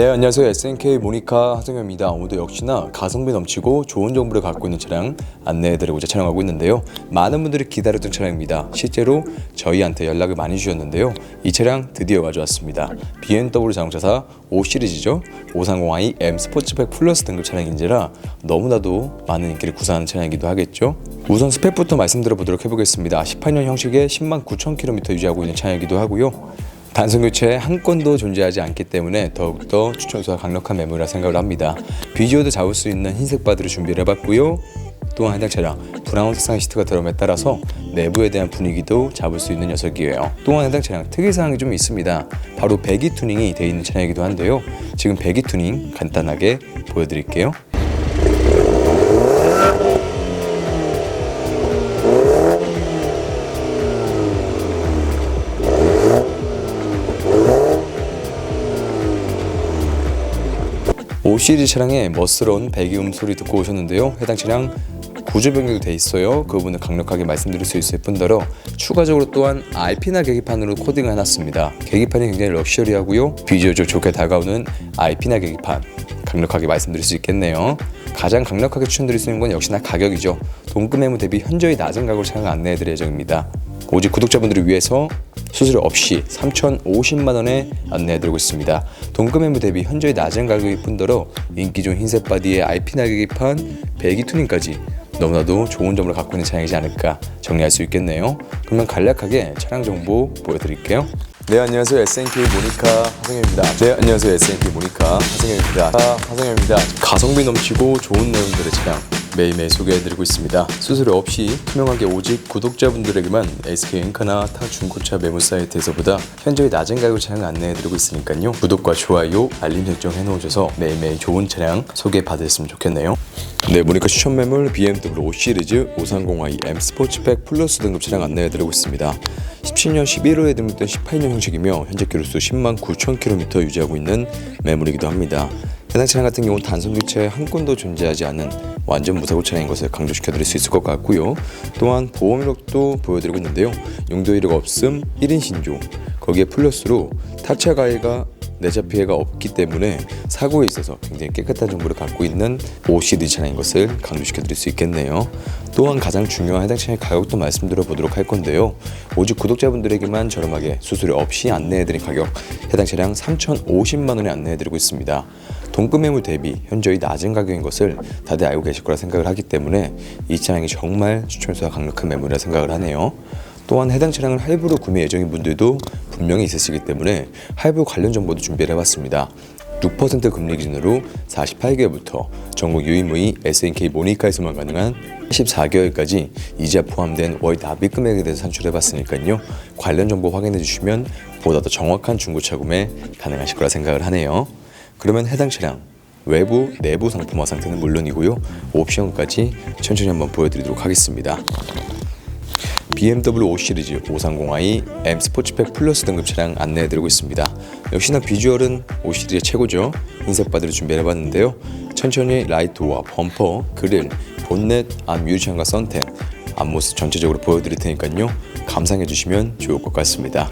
네 안녕하세요. SNK 모니카 하성현입니다. 오늘도 역시나 가성비 넘치고 좋은 정보를 갖고 있는 차량 안내해드리고자 촬영하고 있는데요. 많은 분들이 기다렸던 차량입니다. 실제로 저희한테 연락을 많이 주셨는데요. 이 차량 드디어 가져왔습니다. BMW 자동차사 5 시리즈죠. 530i M 스포츠백 플러스 등급 차량인지라 너무나도 많은 인기를 구사하는 차량이기도 하겠죠. 우선 스펙부터 말씀드려 보도록 해보겠습니다. 18년 형식의 10만 9천 킬로미터 유지하고 있는 차량이기도 하고요 단순 교체 한 건도 존재하지 않기 때문에 더욱더 추천수가 강력한 매물이라 생각을 합니다. 비주얼도 잡을 수 있는 흰색 바디를 준비를 해봤고요. 또한 해당 차량 브라운 색상의 시트가 들어옴에 따라서 내부에 대한 분위기도 잡을 수 있는 녀석이에요. 또한 해당 차량 특이사항이 좀 있습니다. 바로 배기 투닝이 되어 있는 차량이기도 한데요. 지금 배기 투닝 간단하게 보여드릴게요. 오 시리즈 차량의 멋스러운 배기음 소리 듣고 오셨는데요. 해당 차량 구조 변경도 돼 있어요. 그 부분을 강력하게 말씀드릴 수 있을 뿐더러 추가적으로 또한 알피나 계기판으로 코딩을 해놨습니다. 계기판이 굉장히 럭셔리하고요. 비주얼적 좋게 다가오는 알피나 계기판 강력하게 말씀드릴 수 있겠네요. 가장 강력하게 추천드릴 수 있는 건 역시나 가격이죠. 동급 매물 대비 현저히 낮은 가격으로 차량 안내해드릴 예정입니다. 오직 구독자분들을 위해서 수수료 없이 3,050만 원에 안내해드리고 있습니다. 동급 매물 대비 현저히 낮은 가격일 뿐더러 인기 좋은 흰색 바디에 알피나 계기판, 배기 투닝까지 너무나도 좋은 점을 갖고 있는 차량이지 않을까 정리할 수 있겠네요. 그러면 간략하게 차량 정보 보여드릴게요. 네 안녕하세요 SNK 모니카 하성현입니다. 네 안녕하세요 SNK 모니카 하성현입니다. 아, 하성현입니다. 가성비 넘치고 좋은 내용들의 차량 매일매일 소개해드리고 있습니다. 수수료 없이 투명하게 오직 구독자분들에게만 SK 엔카나 타 중고차 매물 사이트에서보다 현저히 낮은 가격 차량 안내해드리고 있으니까요. 구독과 좋아요, 알림 설정 해놓으셔서 매일매일 좋은 차량 소개받으셨으면 좋겠네요. 네, 모니카 추천 매물 BMW 5 시리즈 530i M 스포츠백 플러스 등급 차량 안내해드리고 있습니다. 17년 11월에 등록된 18년 형식이며 현재 기로수 10만 9천 킬로미터 유지하고 있는 매물이기도 합니다. 해당 차량 같은 경우는 단순 교체 한 건도 존재하지 않은 완전 무사고 차량인 것을 강조시켜 드릴 수 있을 것 같고요. 또한 보험 이력도 보여드리고 있는데요. 용도 이력 없음 1인 신조 거기에 플러스로 타차 가해가 내차 피해가 없기 때문에 사고에 있어서 굉장히 깨끗한 정보를 갖고 있는 OCD 차량인 것을 강조시켜 드릴 수 있겠네요. 또한 가장 중요한 해당 차량의 가격도 말씀드려 보도록 할 건데요. 오직 구독자분들에게만 저렴하게 수수료 없이 안내해 드린 가격 해당 차량 3,050만 원에 안내해 드리고 있습니다. 동급 매물 대비 현저히 낮은 가격인 것을 다들 알고 계실 거라 생각을 하기 때문에 이 차량이 정말 추천수가 강력한 매물이라 생각을 하네요. 또한 해당 차량을 할부로 구매 예정인 분들도 분명히 있으시기 때문에 할부 관련 정보도 준비를 해봤습니다. 6% 금리 기준으로 48개월부터 전국 유의무의 SNK 모니카에서만 가능한 14개월까지 이자 포함된 월 납입 금액에 대해서 산출해봤으니까요. 관련 정보 확인해 주시면 보다 더 정확한 중고차 구매 가능하실 거라 생각을 하네요. 그러면 해당 차량 외부, 내부 상품화 상태는 물론이고요. 옵션까지 천천히 한번 보여드리도록 하겠습니다. BMW 5 시리즈 530i M 스포츠백 플러스 등급 차량 안내해드리고 있습니다. 역시나 비주얼은 5 시리즈 최고죠. 흰색 바디를 준비해봤는데요. 천천히 라이트와 범퍼, 그릴, 본넷, 앞 유리창과 선텐 앞모습 전체적으로 보여드릴 테니까요. 감상해주시면 좋을 것 같습니다.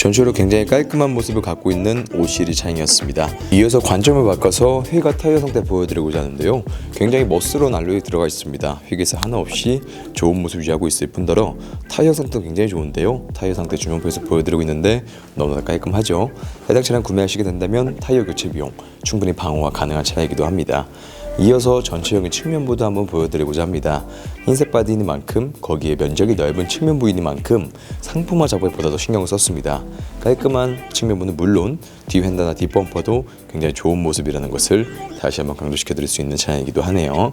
전체로 굉장히 깔끔한 모습을 갖고 있는 5 시리즈 차량이었습니다. 이어서 관점을 바꿔서 휠과 타이어 상태 보여드리고자 하는데요. 굉장히 멋스러운 알로이 들어가 있습니다. 휠에서 하나 없이 좋은 모습 유지하고 있을 뿐더러 타이어 상태도 굉장히 좋은데요. 타이어 상태 주문표에서 보여드리고 있는데 너무나 깔끔하죠. 해당 차량 구매하시게 된다면 타이어 교체 비용 충분히 방어가 가능한 차량이기도 합니다. 이어서 전체적인 측면부도 한번 보여드리고자 합니다. 흰색 바디인 만큼 거기에 면적이 넓은 측면 부위인 만큼 상품화 작업에 보다 더 신경을 썼습니다. 깔끔한 측면부는 물론 뒤 휀다나 뒷범퍼도 굉장히 좋은 모습이라는 것을 다시 한번 강조시켜 드릴 수 있는 차량이기도 하네요.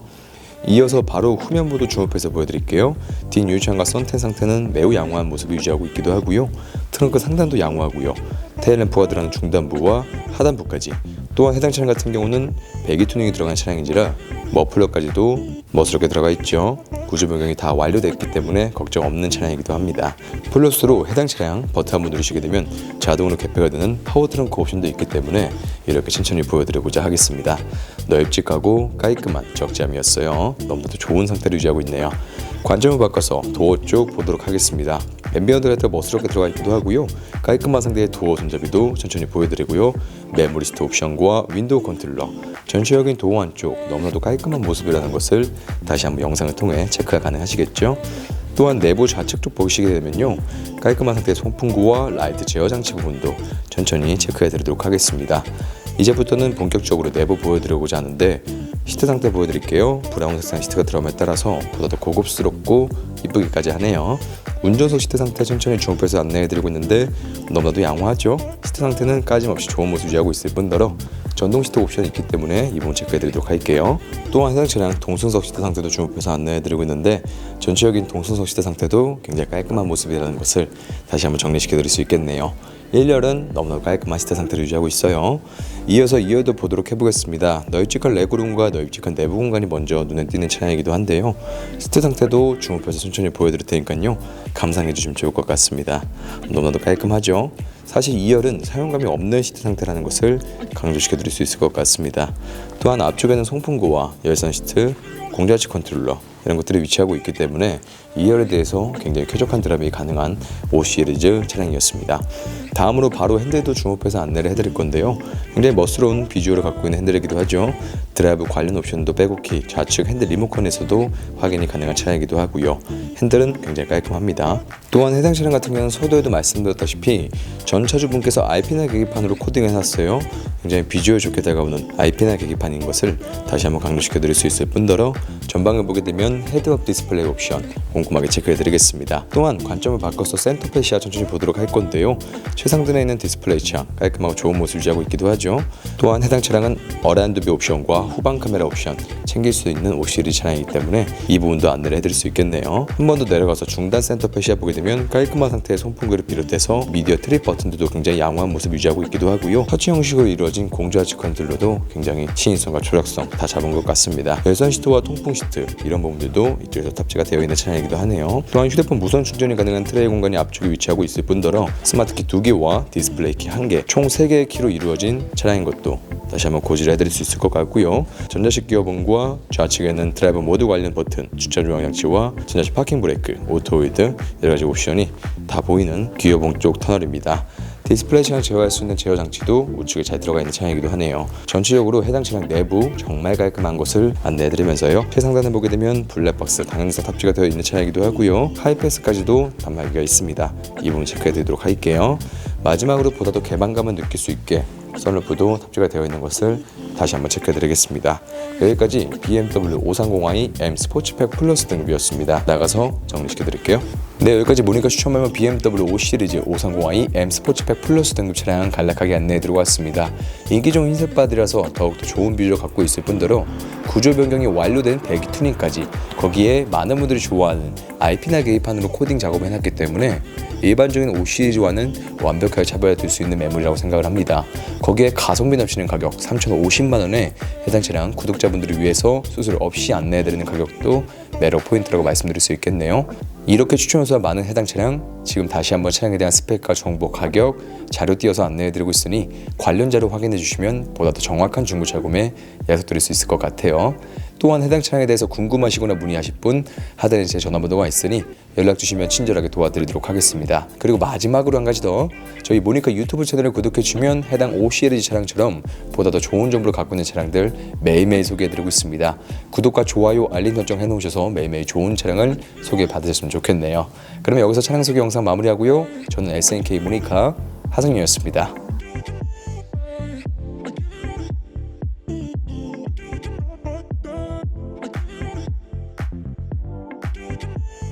이어서 바로 후면부도 주목해서 보여드릴게요. 뒷 유리창과 선텐 상태는 매우 양호한 모습을 유지하고 있기도 하고요. 트렁크 상단도 양호하고요. 테일램프가 들어가는 중단부와 하단부까지 또한 해당 차량 같은 경우는 배기 투닝이 들어간 차량인지라 머플러까지도 멋스럽게 들어가 있죠. 구조 변경이 다 완료됐기 때문에 걱정 없는 차량이기도 합니다. 플러스로 해당 차량 버튼 한번 누르시게 되면 자동으로 개폐가 되는 파워 트렁크 옵션도 있기 때문에 이렇게 천천히 보여드리고자 하겠습니다. 넓직하고 깔끔한 적재함이었어요. 너무나도 좋은 상태를 유지하고 있네요. 관점을 바꿔서 도어 쪽 보도록 하겠습니다. 앰비언트 멋스럽게 들어가 있기도 하고요. 깔끔한 상태의 도어 손잡이도 천천히 보여드리고요. 메모리스트 옵션과 윈도우 컨트롤러, 전체적인 도어 안쪽 너무나도 깔끔한 모습이라는 것을 다시 한번 영상을 통해 체크가 가능하시겠죠. 또한 내부 좌측 쪽 보시게 되면요 깔끔한 상태의 송풍구와 라이트 제어 장치 부분도 천천히 체크해 드리도록 하겠습니다 이제부터는 본격적으로 내부 보여드리고자 하는데 시트 상태 보여드릴게요 브라운 색상 시트가 들어감에 따라서 보다 더 고급스럽고 이쁘기까지 하네요 운전석 시트 상태 천천히 주목해서 안내해드리고 있는데 너무나도 양호하죠 시트 상태는 까짐없이 좋은 모습 유지하고 있을 뿐더러 전동 시트 옵션이 있기 때문에 이 부분 체크해드리도록 할게요. 또한 해당 차량 동승석 시트 상태도 주목해서 안내해드리고 있는데 전체적인 동승석 시트 상태도 굉장히 깔끔한 모습이라는 것을 다시 한번 정리시켜드릴 수 있겠네요. 1열은 너무나 깔끔한 시트 상태를 유지하고 있어요. 이어서 2열도 보도록 해보겠습니다. 널찍한 레그룸과 널찍한 내부 공간이 먼저 눈에 띄는 차량이기도 한데요. 시트 상태도 주목해서 천천히 보여드릴 테니까요. 감상해 주시면 좋을 것 같습니다. 너무나도 깔끔하죠? 사실 2열은 사용감이 없는 시트 상태라는 것을 강조시켜 드릴 수 있을 것 같습니다. 또한 앞쪽에는 송풍구와 열선 시트, 공자치 컨트롤러 이런 것들이 위치하고 있기 때문에 2열에 대해서 굉장히 쾌적한 드랍이 가능한 5 시리즈 차량이었습니다. 다음으로 바로 핸들도 주목해서 안내를 해드릴 건데요. 굉장히 멋스러운 비주얼을 갖고 있는 핸들이기도 하죠. 드라이브 관련 옵션도 빼곡히 좌측 핸들 리모컨에서도 확인이 가능한 차량이기도 하고요. 핸들은 굉장히 깔끔합니다. 또한 해당 차량 같은 경우는 서두에도 말씀드렸다시피 전 차주분께서 알피나 계기판으로 코딩해놨어요. 굉장히 비주얼 좋게 다가오는 알피나 계기판인 것을 다시 한번 강조시켜 드릴 수 있을 뿐더러 전방을 보게 되면 헤드업 디스플레이 옵션 꼼꼼하게 체크해 드리겠습니다. 또한 관점을 바꿔서 센터 페시아 천천히 보도록 할 건데요. 최상단에 있는 디스플레이 창 깔끔하고 좋은 모습을 유지하고 있기도 하죠. 또한 해당 차량은 어라운드뷰 옵션과 후방 카메라 옵션 챙길 수 있는 5 시리즈 차량이기 때문에 이 부분도 안내를 해드릴 수 있겠네요. 한 번 더 내려가서 중단 센터 페시아 보게 되면 깔끔한 상태의 손풍구를 비롯해서 미디어 트립 버튼들도 굉장히 양호한 모습 유지하고 있기도 하고요. 터치 형식으로 이루어진 공조하치 컨트롤러도 굉장히 신인성과 조력성 다 잡은 것 같습니다. 열선 시트와 통풍 시트 이런 부분들도 이쪽에서 탑재가 되어 있는 차량이기도 하네요. 또한 휴대폰 무선 충전이 가능한 트레이 공간이 앞쪽에 위치하고 있을 뿐더러 스마트키 2개와 디스플레이 키 1개 총 3개의 키로 이루어진 차량인 것도 다시 한번 고지를 해드릴 수 있을 것 같고요. 전자식 기어봉과 좌측에는 드라이버 모드 관련 버튼, 주차 조향 장치와 전자식 파킹 브레이크, 오토 홀드 여러 가지 옵션이 다 보이는 기어봉 쪽 터널입니다. 디스플레이 창을 제어할 수 있는 제어 장치도 우측에 잘 들어가 있는 차량이기도 하네요. 전체적으로 해당 차량 내부 정말 깔끔한 것을 안내해드리면서요. 최상단에 보게 되면 블랙박스 당연사 탑재가 되어 있는 차량이기도 하고요. 하이패스까지도 단말기가 있습니다. 이 부분 체크해드리도록 할게요. 마지막으로 보다 더 개방감을 느낄 수 있게 썬루프도 탑재가 되어 있는 것을 다시 한번 체크해드리겠습니다. 여기까지 BMW 530i M 스포츠팩 플러스 등급이었습니다. 나가서 정리시켜드릴게요. 네 여기까지 모니카 추천하면 BMW 5 시리즈 530i M 스포츠팩 플러스 등급 차량 간략하게 안내해드리고 왔습니다. 인기 좋은 흰색 바디라서 더욱더 좋은 비주얼을 갖고 있을 뿐더러 구조 변경이 완료된 배기 튜닝까지 거기에 많은 분들이 좋아하는 알피나 계기판으로 코딩 작업을 해놨기 때문에 일반적인 5 시리즈와는 완벽하게 차별화될 수 있는 매물이라고 생각을 합니다. 거기에 가성비 넘치는 가격 3,050만 원에 해당 차량 구독자분들을 위해서 수수료 없이 안내해드리는 가격도 매력 포인트라고 말씀드릴 수 있겠네요. 이렇게 추천해서 많은 해당 차량 지금 다시 한번 차량에 대한 스펙과 정보, 가격, 자료 띄어서 안내해드리고 있으니 관련 자료 확인해 주시면 보다 더 정확한 중고차 구매 약속드릴 수 있을 것 같아요. 또한 해당 차량에 대해서 궁금하시거나 문의하실 분 하단에 제 전화번호가 있으니 연락 주시면 친절하게 도와드리도록 하겠습니다. 그리고 마지막으로 한 가지 더 저희 모니카 유튜브 채널을 구독해 주시면 해당 5 시리즈 차량처럼 보다 더 좋은 정보를 갖고 있는 차량들 매일매일 소개해드리고 있습니다. 구독과 좋아요, 알림 설정 해놓으셔서 매일매일 좋은 차량을 소개받으셨으면 좋겠네요. 그러면 여기서 차량 소개 영상 마무리하고요. 저는 SNK 모니카 하성이었습니다.